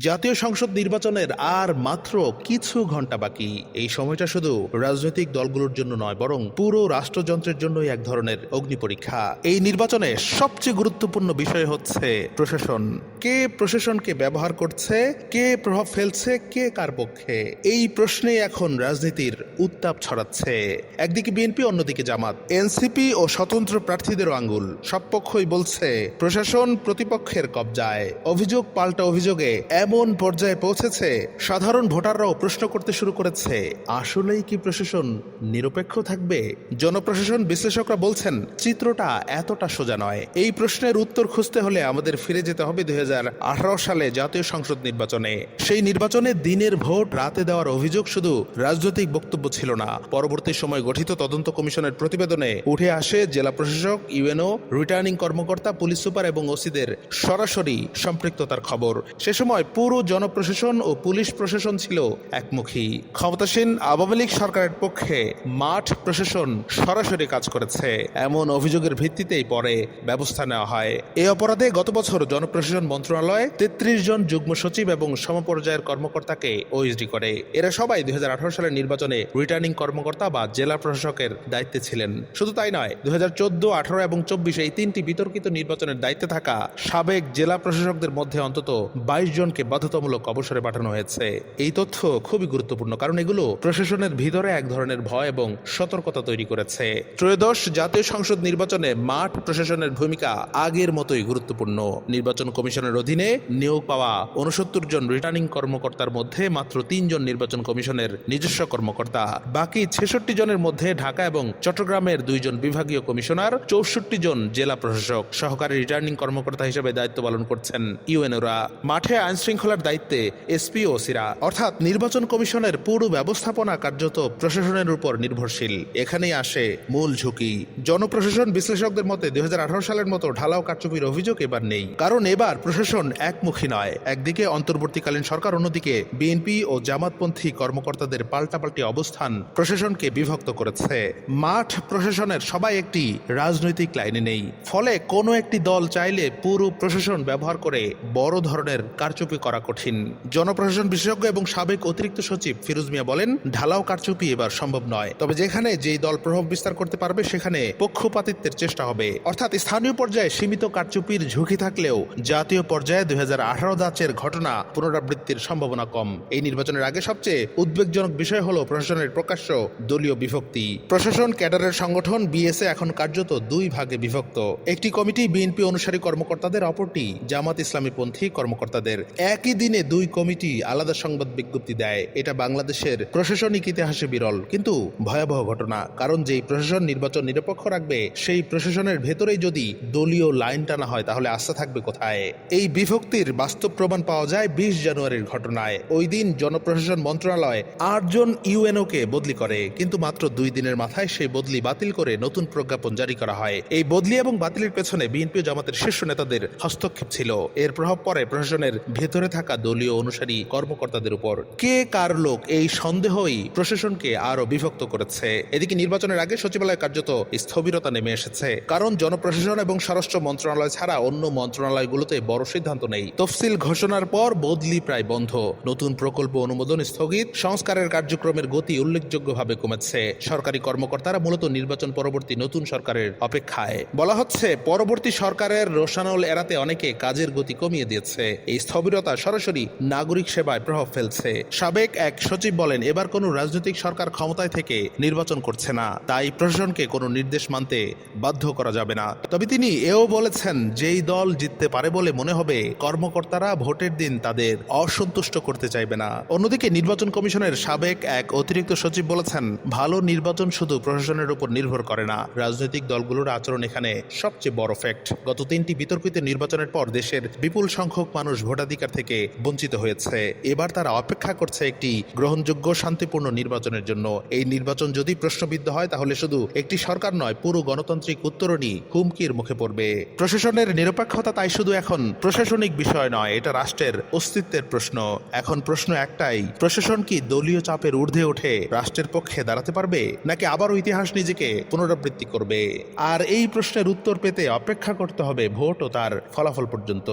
জাতীয় সংসদ নির্বাচনের আর মাত্র কিছু ঘণ্টা বাকি। এই সময়টা শুধু রাজনৈতিক দলগুলোর জন্য নয়, বরং পুরো রাষ্ট্রযন্ত্রের জন্যই এক ধরনের অগ্নি পরীক্ষা। এই নির্বাচনে সবচেয়ে গুরুত্বপূর্ণ বিষয় হচ্ছে প্রশাসন। কে প্রশাসনকে ব্যবহার করছে, কে প্রভাব ফেলছে, কে কার পক্ষে? এই প্রশ্নে এখন রাজনীতির উত্তাপ ছড়াচ্ছে। একদিকে বিএনপি, অন্যদিকে জামাত। এনসিপি ও স্বতন্ত্র প্রার্থীদেরও আঙ্গুল। সব পক্ষই বলছে, প্রশাসন প্রতিপক্ষের কবজায়। অভিযোগ পাল্টা অভিযোগে এমন পর্যায়ে পৌঁছেছে, সাধারণ ভোটাররাও প্রশ্ন করতে শুরু করেছে, আসলেই কি প্রশাসন নিরপেক্ষ থাকবে? জনপ্রশাসন বিশ্লেষকরা বলছেন, চিত্রটা এতটা সোজা নয়। এই প্রশ্নের উত্তর খুঁজতে হলে আমাদের ফিরে যেতে হবে দুই সালে জাতীয় সংসদ নির্বাচনে। সেই নির্বাচনে দিনের ভোট রাতে দেওয়ার অভিযোগ শুধু রাজনৈতিক বক্তব্য ছিল না। পরবর্তী সময় গঠিত তদন্ত কমিশনের প্রতিবেদনে উঠে আসে, জেলা প্রশাসক, ইউএনও, রিটার্নিং কর্মকর্তা, পুলিশ সুপার এবং ওসিদের সরাসরি সম্পৃক্ততার খবর। সে সময় পুরো জনপ্রশাসন ও পুলিশ প্রশাসন ছিল একমুখী। ক্ষমতাসীন আওয়ামী লীগ সরকারের পক্ষে মাঠ প্রশাসন সরাসরি কাজ করেছে। এমন অভিযোগের ভিত্তিতেই পরে ব্যবস্থা নেওয়া হয়। এই অপরাধে গত বছর জনপ্রশাসন মন্ত্রণালয় তেত্রিশ জন যুগ্ম সচিব এবং সমপর্যায়ের কর্মকর্তাকে ওএসডি করে। এরা সবাই দুই হাজার আঠারো সালের নির্বাচনে রিটার্নিং কর্মকর্তা বা জেলা প্রশাসকের দায়িত্বে ছিলেন। শুধু তাই নয়, দুই হাজার চোদ্দ, আঠারো এবং চব্বিশে এই তিনটি বিতর্কিত নির্বাচনের দায়িত্বে থাকা সাবেক জেলা প্রশাসকদের মধ্যে অন্তত বাইশ জনকে বাধ্যতামূলক অবসরে পাঠানো হয়েছে। এই তথ্য খুবই গুরুত্বপূর্ণ কারণ এগুলো প্রশাসনের ভিতরে এক ধরনের ভয় এবং সতর্কতা তৈরি করেছে। ত্রয়োদশ জাতীয় সংসদ নির্বাচনে মাঠ প্রশাসনের ভূমিকা আগের মতোই গুরুত্বপূর্ণ। নির্বাচন কমিশনের অধীনে নিয়োগ পাওয়া উনসত্তর জন রিটার্নিং কর্মকর্তার মধ্যে মাত্র তিনজন নির্বাচন কমিশনের নিজস্ব কর্মকর্তা। বাকি ছেষট্টি জনের মধ্যে ঢাকা এবং চট্টগ্রামের দুইজন বিভাগীয় কমিশনার, চৌষট্টি জন জেলা প্রশাসক। সহকারী রিটার্নিং কর্মকর্তা হিসেবে দায়িত্ব পালন করছেন ইউএনওরা। মাঠে আইন শৃঙ্খলার দায়িত্বে এসপি ও সিরা অর্থাৎ নির্বাচন কমিশনের পুরো ব্যবস্থাপনা কার্যত প্রশাসনের উপর নির্ভরশীল। এখানেই আসে মূল ঝুঁকি। জনপ্রশাসন বিশ্লেষকদের মতে দুই সালের মতো ঢালাও কারচুপির অভিযোগ এবার নেই। কারণ এবার প্রশাসন একমুখী নয়। একদিকে অন্তর্বর্তীকালীন সরকার, অন্যদিকে বিএনপি ও জামাতপন্থী কর্মকর্তাদের পাল্টাপাল্টি অবস্থান প্রশাসনকে বিভক্ত করেছে। মাঠ প্রশাসনের সবাই একটি রাজনৈতিক লাইনে নেই। ফলে কোনো একটি দল চাইলে পুরো প্রশাসন ব্যবহার করে বড় ধরনের কারচুপি করা কঠিন। জনপ্রশাসন বিশেষজ্ঞ এবং সাবেক অতিরিক্ত সচিব ফিরোজ মিয়া বলেন, ঢালাও কারচুপি এবার সম্ভব নয়। তবে যেখানে যেই দল প্রভাব বিস্তার করতে পারবে, সেখানে পক্ষপাতিত্বের চেষ্টা হবে। অর্থাৎ স্থানীয় পর্যায়ে সীমিত কারচুপির ঝুঁকি থাকলেও জাতীয় পর্যায়ে দুই হাজার আঠারো দাচের ঘটনা পুনরাবৃত্তির সম্ভাবনা কম। এই নির্বাচনের আগে সবচেয়ে উদ্বেগজনক বিষয় হল প্রশাসনের প্রকাশ্য দলীয় বিভক্তি। প্রশাসন, ক্যাডারের সংগঠন, বিএসএ এখন কার্যত দুই ভাগে বিভক্ত। একটি কমিটি বিএনপি অনুসারী কর্মকর্তাদের, অপরটি জামাত ইসলামী পন্থী কর্মকর্তাদের। একই দিনে দুই কমিটি আলাদা সংবাদ বিজ্ঞপ্তি দেয়। এটা বাংলাদেশের প্রশাসনিক ইতিহাসে বিরল, কিন্তু ভয়াবহ ঘটনা। কারণ যেই প্রশাসন নির্বাচন নিরপেক্ষ রাখবে, সেই প্রশাসনের ভেতরেই যদি দলীয় লাইন টানা হয়, তাহলে আস্থা থাকবে কোথায়? এই বিভক্তির বাস্তব প্রমাণ পাওয়া যায় বিশ জানুয়ারির ঘটনায়। ওই দিন জনপ্রশাসন মন্ত্রণালয় আটজন ইউএনওকে বদলি করে, কিন্তু মাত্র দুই দিনের মাথায় সেই বদলি বাতিল করে নতুন প্রজ্ঞাপন জারি করা হয়। এই বদলি এবং বাতিলের পেছনে বিএনপি জামাতের শীর্ষ নেতাদের হস্তক্ষেপ ছিল। এর প্রভাব পরে প্রশাসনের ভেতরে থাকা দলীয় অনুসারী কর্মকর্তাদের উপর কে কার লোক এই সন্দেহই প্রশাসনকে আরও বিভক্ত করেছে। এদিকে নির্বাচনের আগে সচিবালয় কার্যত স্থবিরতা নেমে এসেছে। কারণ জনপ্রশাসন এবং স্বরাষ্ট্র মন্ত্রণালয় ছাড়া অন্য মন্ত্রণালয়গুলোতে বড় সিদ্ধান্ত নেই। তফসিল ঘোষণার পর বদলি প্রায় বন্ধ। নতুন প্রকল্প অনুমোদন স্থগিত। সংস্কারের কার্যক্রমের গতি উল্লেখযোগ্যভাবে কমেছে। সরকারি কর্মকর্তারা মূলত নির্বাচন পরবর্তী নতুন সরকারের অপেক্ষায়। বলা হচ্ছে, পরবর্তী সরকারের রোশানল এড়াতে অনেকে কাজের গতি কমিয়ে দিয়েছে। এই স্থবিরতা সরাসরি নাগরিক সেবায় প্রভাব ফেলছে। সাবেক এক সচিব বলেন, এবার কোনো রাজনৈতিক সরকার ক্ষমতায় থেকে নির্বাচন করছে না। তাই প্রশাসনকে কোনো নির্দেশ মানতে বাধ্য করা যাবে না। তবে তিনি এও বলেছেন, যেই দল জিততে পারে বলে মনে হবে, কর্মকর্তারা ভোটের দিন তাদের অসন্তুষ্ট করতে চাইবে না। অন্যদিকে নির্বাচন কমিশনের সাবেক এক অতিরিক্ত সচিব বলেছেন, ভালো নির্বাচন শুধু প্রশাসনের উপর নির্ভর করে না। রাজনৈতিক দলগুলোর আচরণ এখানে সবচেয়ে বড় ফ্যাক্ট গত তিনটি বিতর্কিত নির্বাচনের পর দেশের বিপুল সংখ্যক মানুষ ভোটাধিকার থেকে বঞ্চিত হয়েছে। এবার তারা অপেক্ষা করছে একটি গ্রহণযোগ্য, শান্তিপূর্ণ নির্বাচনের জন্য। এই নির্বাচন যদি প্রশ্নবিদ্ধ হয়, তাহলে শুধু একটি সরকার নয়, পুরো গণতান্ত্রিক উত্তরণই হুমকির মুখে পড়বে। প্রশাসনের নিরপেক্ষতা তাই শুধু এখন প্রশাসনিক বিষয় নয়, এটা রাষ্ট্রের অস্তিত্বের প্রশ্ন। এখন প্রশ্ন একটাই, প্রশাসন কি দলীয় চাপের ঊর্ধ্বে উঠে রাষ্ট্রের পক্ষে দাঁড়াতে পারবে, নাকি আবারও ইতিহাস নিজেকে পুনরাবৃত্তি করবে? আর এই প্রশ্নের উত্তর পেতে অপেক্ষা করতে হবে ভোট ও তার ফলাফল পর্যন্ত।